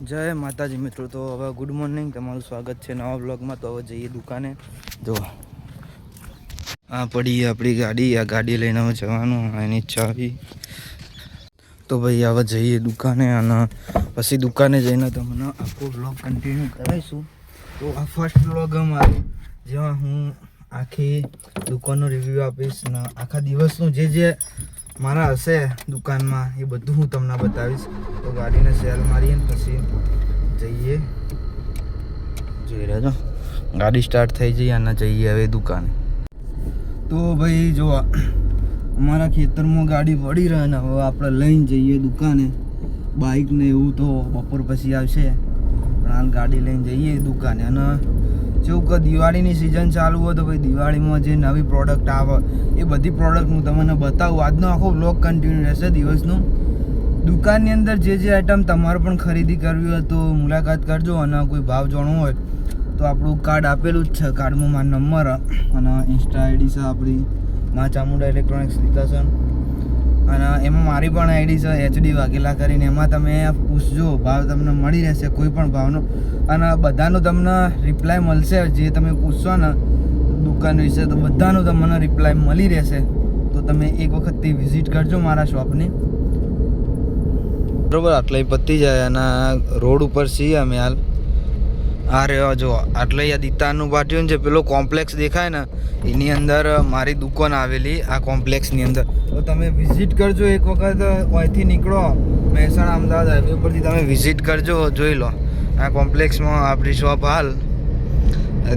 જય માતાજી મિત્રો, તો હવે ગુડ મોર્નિંગ તમારું સ્વાગત છે નવા બ્લોગમાં તો હવે જઈએ દુકાને. જો, આ પડી આપણી ગાડી, આ ગાડી લઈને હવે જવાનું એની ચાવી. તો ભાઈ, હવે જઈએ દુકાને અને પછી દુકાને જઈને તમને આખો બ્લોગ કન્ટિન્યુ કરાવીશું. તો આ ફર્સ્ટ બ્લોગ અમારો, જેમાં હું આખી દુકાનનો રિવ્યૂ આપીશ ને આખા દિવસનું જે જે મારા હશે દુકાનમાં, એ બધું હું તમને બતાવીશ. તો ગાડીને સેલ મારીએ ને પછી જઈએ. જોઈ રહેજો. ગાડી સ્ટાર્ટ થઈ જઈએ અને જઈએ હવે દુકાને. તો ભાઈ જો અમારા ખેતરમાં ગાડી પડી રહે ને હવે આપણે લઈને જઈએ દુકાને. બાઇક ને એવું તો બપોર પછી આવશે. પણ હાલ ગાડી લઈને જઈએ દુકાને અને જેવું કે દિવાળીની સિઝન ચાલુ હોય તો ભાઈ દિવાળીમાં જે નવી પ્રોડક્ટ આવે, એ બધી પ્રોડક્ટ હું તમને બતાવું. આજનો આખો બ્લોગ કન્ટિન્યુ રહેશે દિવસનું. દુકાનની અંદર જે જે આઈટમ તમારે પણ ખરીદી કરવી હોય તો મુલાકાત કરજો અને કોઈ ભાવ જાણવો હોય તો આપણું કાર્ડ આપેલું જ છે. કાર્ડમાં મારો નંબર અને ઇન્સ્ટા આઈડી છે આપણી. મા ચામુંડા ઇલેક્ટ્રોનિક્સ છે. અને એમાં મારી પણ આઈડી છે એચડી વાઘેલા કરીને. એમાં તમે પૂછજો, ભાવ તમને મળી રહેશે કોઈ પણ ભાવનો. અને બધાનો તમને રિપ્લાય મળશે. જે તમે પૂછશો ને દુકાન વિશે, તો બધાનો તમને રિપ્લાય મળી રહેશે. તો તમે એક વખતથી વિઝિટ કરજો મારા શોપની બરોબર, આટલે પતી જાય અને રોડ ઉપર છીએ અમે હાલ. આ રહ્યો જો, આટલે આ દિતાનું પાટિયું છે પેલો કોમ્પ્લેક્સ દેખાય ને, એની અંદર મારી દુકાન આવેલી, આ કોમ્પ્લેક્સની અંદર. તો તમે વિઝિટ કરજો એક વખત અહીંથી નીકળો. મહેસાણા, અમદાવાદ હાઈવે પરથી તમે વિઝિટ કરજો, જોઈ લો. આ કોમ્પ્લેક્સમાં આપણી શોપ હાલ.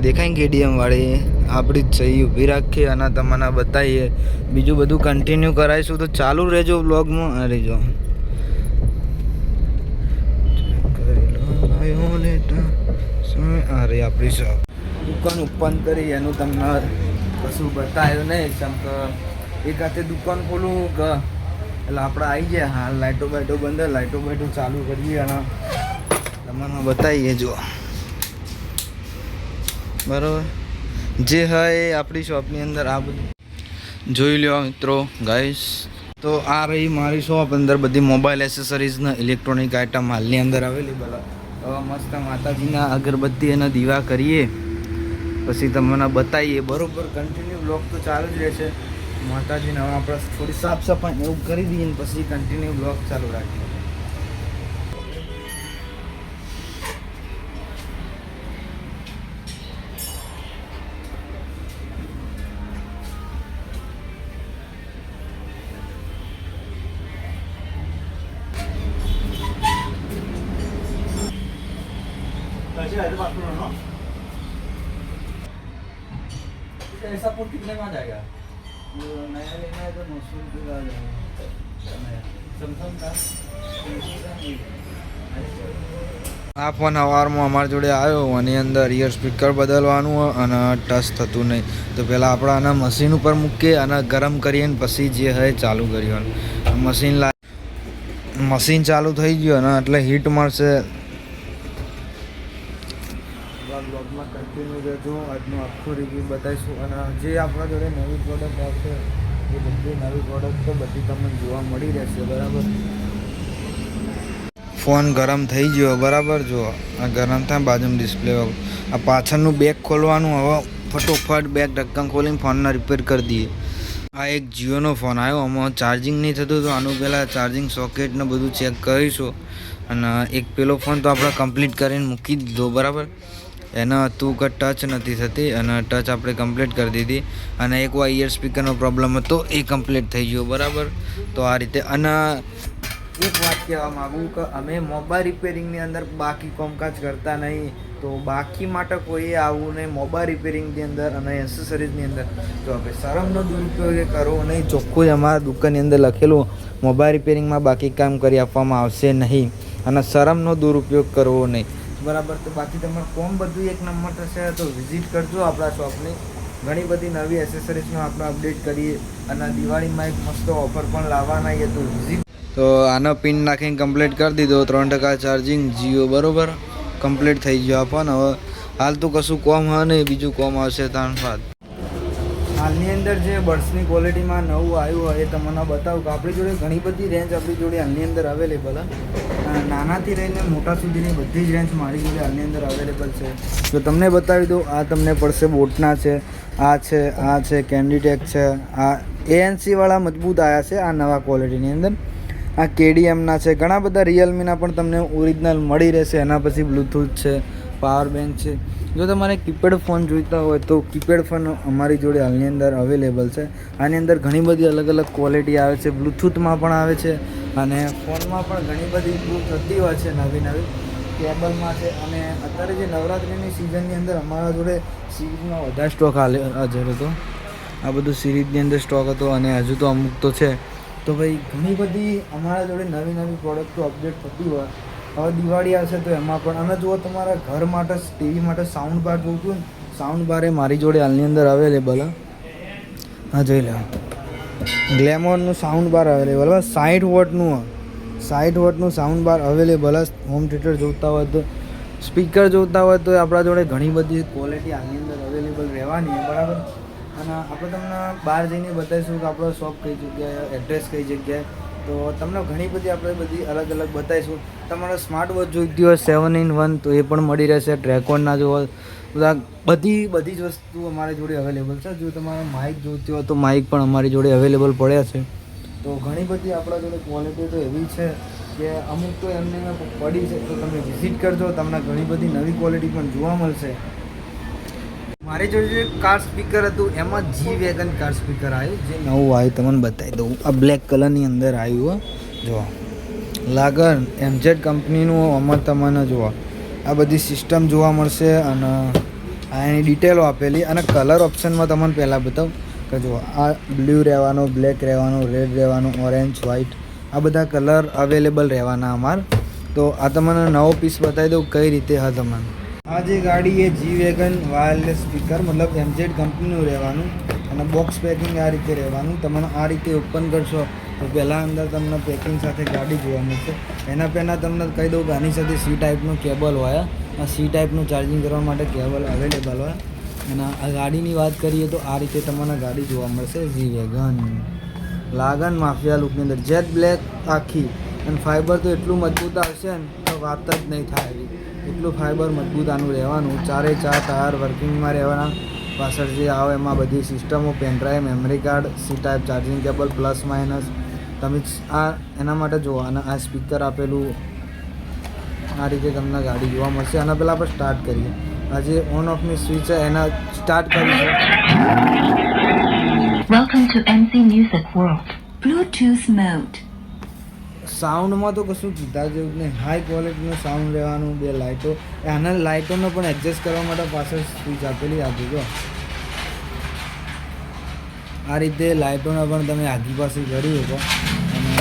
દેખાય કેડીએમવાળી આપણી જ એ ઊભી રાખીએ અને તમને બતાવીએ. બીજું બધું કન્ટિન્યુ કરાવીશું, તો ચાલુ રહેજો બ્લોગમાં અરે આ રહી આપણી શોપ દુકાન ઓપન કરી એનું તમને કશું બતાવ્યું નહીં. કેમ કે એક હાથે દુકાન ખોલું કે એટલે આપણે આવી ગયા. હાલ લાઇટો બાઇટો બંધ લાઇટો બાઇટો ચાલુ કરીએ અને તમને બતાવીએ જો બરાબર? જે હોય એ આપણી શોપની અંદર આ બધું. જોઈ લ્યો મિત્રો ગાઈસ તો આ રહી મારી શોપ. અંદર બધી મોબાઈલ એસેસરીઝના ઇલેક્ટ્રોનિક આઇટમ હાલની અંદર અવેલેબલ મસ્ત માતાજીના અગરબત્તી અને દીવા કરીએ. પછી તમને બતાવીએ બરોબર કન્ટિન્યુ બ્લોગ તો ચાલુ જ રહેશે. માતાજીને હવે આપણે થોડી સાફ સફાઈ એવું કરી દઈએ પછી કન્ટિન્યુ બ્લોગ ચાલુ રાખીએ. ऐसा फोन कितने में आ जाएगा नया लेना है तो नौ सौ रुपये का आ जाएगा सैमसंग का આ ફોન સવારમાં અમારી જોડે આવ્યો આની અંદર ઇયર સ્પીકર બદલવાનું હોય અને ટચ થતું નહીં તો પહેલાં આપણે આના મશીન ઉપર મૂકીએ અને ગરમ કરીએ ને પછી જે હોય ચાલુ કર્યું મશીન લા મશીન ચાલુ થઈ ગયું અને એટલે હીટ મળશે બ્લોગમાં કન્ટિન્યુ રહેજો. આજનું આખું રિવ્યૂ બતાવીશું. અને જે આપણા જોડે નવી પ્રોડક્ટ આવશે, એ બધી નવી પ્રોડક્ટ તો બધી તમને જોવા મળી રહેશે, બરાબર? ફોન ગરમ થઈ ગયો, બરાબર? જો, આ ગરમ થાય બાજુમાં ડિસ્પ્લે આ પાછળનું બેગ ખોલવાનું, હવે ફટોફટ બેગ ઢક્કન ખોલીને ફોનને રિપેર કરી દઈએ. આ એક જીઓનો ફોન આવ્યો. આમાં ચાર્જિંગ નહીં થતું તો આનું પહેલાં ચાર્જિંગ સોકેટને બધું ચેક કરીશું. અને એક પેલો ફોન તો આપણે કમ્પ્લીટ કરીને મૂકી દીધો, બરાબર? એનો હતું કે ટચ નથી થતી અને ટચ આપણે કમ્પ્લીટ કરી દીધી. અને એક વાર ઇયર સ્પીકરનો પ્રોબ્લેમ હતો, એ કમ્પ્લીટ થઈ ગયો, બરાબર? તો આ રીતે અને એક વાત કહેવા માગું કે અમે મોબાઈલ રિપેરિંગની અંદર બાકી કામકાજ કરતા નહીં. તો બાકી માટે કોઈએ આવવું નહીં મોબાઈલ રિપેરિંગની અંદર અને એસેસરીઝની અંદર. તો આપણે શરમનો દુરુપયોગ કરવો નહીં ચોખ્ખું જ અમારા દુકાનની અંદર લખેલું મોબાઈલ રિપેરિંગમાં બાકી કામ કરી આપવામાં આવશે નહીં. અને શરમનો દુરુપયોગ કરવો નહીં. બરાબર. તો બાકી તમારે કોમ બધું એક નંબર થશે. તો વિઝિટ કરજો આપણા શોપની ઘણી બધી નવી એસેસરીઝનું આપણે અપડેટ કરીએ. અને દિવાળીમાં એક મસ્ત ઓફર પણ લાવવાના છે. તો વિઝિટ તો આનો પિન નાખીને કમ્પ્લીટ કરી દીધો. ત્રણ ટકા ચાર્જિંગ જીઓ બરોબર? કમ્પ્લીટ થઈ ગયો આપણને હવે હાલ તો કશું કોમ હોય નહીં. બીજું કોમ આવશે ત્રણ બાદ હાલની અંદર જે બર્ડ્સની ક્વોલિટીમાં નવું આવ્યું હોય એ તમને બતાવું કે આપણી જોડે ઘણી બધી રેન્જ આપણી જોડે હાલની અંદર અવેલેબલ નાનાથી લઈને મોટા સુધીની બધી જ રેન્જ મારી જોડે આની અંદર અવેલેબલ છે. તો તમને બતાવી દઉં, આ તમને પડશે બોટના છે, આ છે આ છે કેન્ડીટેક છે, આ એએનસીવાળા મજબૂત આવ્યા છે આ નવા ક્વોલિટીની અંદર. આ કેડીએમના છે, ઘણા બધા રિયલમીના પણ તમને ઓરિજિનલ મળી રહેશે, એના પછી બ્લૂટૂથ છે પાવર બેંક છે. જો તમારે કીપેડ ફોન જોઈતા હોય તો કીપેડ ફોન અમારી જોડે હાલની અંદર અવેલેબલ છે. આની અંદર ઘણી બધી અલગ અલગ ક્વોલિટી આવે છે બ્લૂટૂથમાં પણ આવે છે અને ફોનમાં પણ ઘણી બધી ઇમ્પ્રૂવ થતી હોય છે નવી નવી. કેબલમાં છે અને અત્યારે જે નવરાત્રિની સિઝનની અંદર અમારા જોડે સિરીઝનો વધારે સ્ટોક હાજર હતો. આ બધું સિરીઝની અંદર સ્ટોક હતો અને હજુ તો અમુક તો છે. તો ભાઈ ઘણી બધી અમારા જોડે નવી નવી પ્રોડક્ટો અપડેટ થતી હોય. હવે દિવાળી આવશે તો એમાં પણ, અને જો તમારા ઘર માટે, ટીવી માટે સાઉન્ડ બાર જોઉં છું સાઉન્ડ બાર એ મારી જોડે હાલની અંદર અવેલેબલ હા, જોઈ લો. ગ્લેમોરનું સાઉન્ડ બાર અવેલેબલ હવે સાઠ વોટનું સાઠ વોટનું sound bar available home theatre જોતા હોય તો સ્પીકર જોતા હોય તો આપણા જોડે ઘણી બધી ક્વોલિટી આની અંદર અવેલેબલ રહેવાની બરાબર? અને આપણે તમને બહાર જઈને બતાવીશું કે આપણો શોપ કઈ જગ્યાએ એડ્રેસ કઈ જગ્યાએ. તો તમને ઘણી બધી આપણે બધી અલગ અલગ બતાવીશું. તમારે સ્માર્ટ વોચ જોઈતી હોય સેવન ઇન વન તો એ પણ મળી રહેશે. ટ્રેકોનના જો બધા બધી બધી જ વસ્તુ અમારી જોડે અવેલેબલ છે. જો તમારે માઇક જોઈતી હોય તો માઇક પણ અમારી જોડે અવેલેબલ પડ્યા છે. તો ઘણી બધી આપણા જોડે ક્વોલિટી તો એવી છે કે અમુક તો એમને પડી છે, તો તમે વિઝિટ કરજો. તમને ઘણી બધી નવી ક્વોલિટી પણ જોવા મળશે. મારી જોડે જે કાર સ્પીકર હતું, એમાં જી વેગન કાર સ્પીકર આવ્યું. જે નવું આવ્યું, તમને બતાવી દઉં. આ બ્લેક કલરની અંદર આવ્યું જો લાગર એમઝેડ કંપનીનું અમર તમને જુઓ. આ બધી સિસ્ટમ જોવા મળશે અને આ એની ડિટેલો આપેલી અને કલર ઓપ્શનમાં તમને પહેલાં બતાવું કે જુઓ, આ બ્લુ રહેવાનો બ્લેક રહેવાનો રેડ રહેવાનો ઓરેન્જ વ્હાઇટ આ બધા કલર અવેલેબલ રહેવાના અમાર. તો આ તમને નવો પીસ બતાવી દઉં કઈ રીતે હા તમને. આ જે ગાડી એ જી વેગન વાયરલેસ સ્પીકર મતલબ એમઝેડ કંપનીનું રહેવાનું અને બોક્સ પેકિંગ આ રીતે રહેવાનું. તમને આ રીતે ઓપન કરશો તો પહેલાં અંદર તમને પેકિંગ સાથે ગાડી જોવા મળશે. એના પહેલાં તમને કહી દઉં કે આની સાથે સી ટાઈપનું કેબલ હોય. આ સી ટાઈપનું ચાર્જિંગ કરવા માટે કેબલ અવેલેબલ હોય. અને આ ગાડીની વાત કરીએ તો આ રીતે તમને ગાડી જોવા મળશે. ઝી વેગન લાગન માફિયા લુકની અંદર. જેટ બ્લેક આખી. અને ફાઇબર તો એટલું મજબૂત આવશે ને તો વાત જ નહીં થાય એવી. એટલું ફાઇબર મજબૂત આનું રહેવાનું. ચારે ચાર ટાયર વર્કિંગમાં રહેવાના. પાછળ જે આવે એમાં બધી સિસ્ટમો pen drive memory card C type charging cable plus minus તમે આ એના માટે જોવા. અને આ સ્પીકર આપેલું આ રીતે તમને ગાડી જોવા મળશે. આના પહેલાં આપણે સ્ટાર્ટ કરીએ. આ જે ઓન ઓફની સ્વિચ છે એના સ્ટાર્ટ કરીશું. સાઉન્ડમાં તો કશું કીધા જેવું નહીં. હાઈ ક્વોલિટીનું સાઉન્ડ રહેવાનું બે લાઇટો આના લાઇટોનો પણ એડજસ્ટ કરવા માટે પાછળ સ્વિચ આપેલી આપી દો આ રીતે લાઇટોના પણ તમે આગી પાસે કરી શકો. અને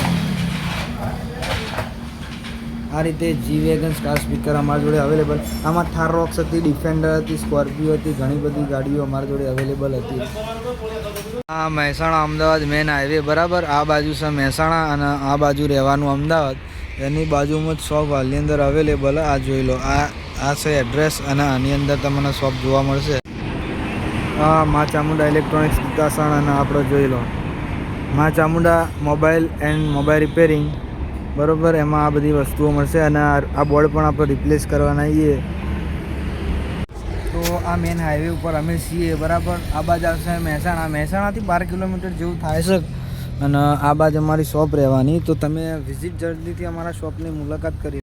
આ રીતે જી વેગન સ્ટાર સ્પીકર અમારા જોડે અવેલેબલ આમાં થાર રોક્સ હતી ડિફેન્ડર હતી સ્કોર્પિયો હતી, ઘણી બધી ગાડીઓ અમારા જોડે અવેલેબલ હતી. આ મહેસાણા અમદાવાદ મેન હાઈવે બરાબર? આ બાજુ છે મહેસાણા અને આ બાજુ રહેવાનું અમદાવાદ. એની બાજુમાં જ શોપ હાલની અંદર અવેલેબલ આ જોઈ લો, આ આ છે એડ્રેસ અને આની અંદર તમને શોપ જોવા મળશે. આ મા ચામુંડા ઇલેક્ટ્રોનિક્સ વિકાસણ અને આપણે જોઈ લો. મા Chamunda mobile and mobile repairing બરોબર, એમાં આ બધી વસ્તુઓ મળશે અને આ બોર્ડ પણ આપણે રિપ્લેસ કરવાના છીએ. તો આ મેન હાઈવે ઉપર અમે છીએ, બરાબર? આ બાજુ આવશે મહેસાણા. મહેસાણાથી બાર કિલોમીટર જેવું થાય છે. અને આ બાજુ અમારી શોપ રહેવાની. તો તમે વિઝિટ જલ્દીથી અમારા શોપની મુલાકાત કરી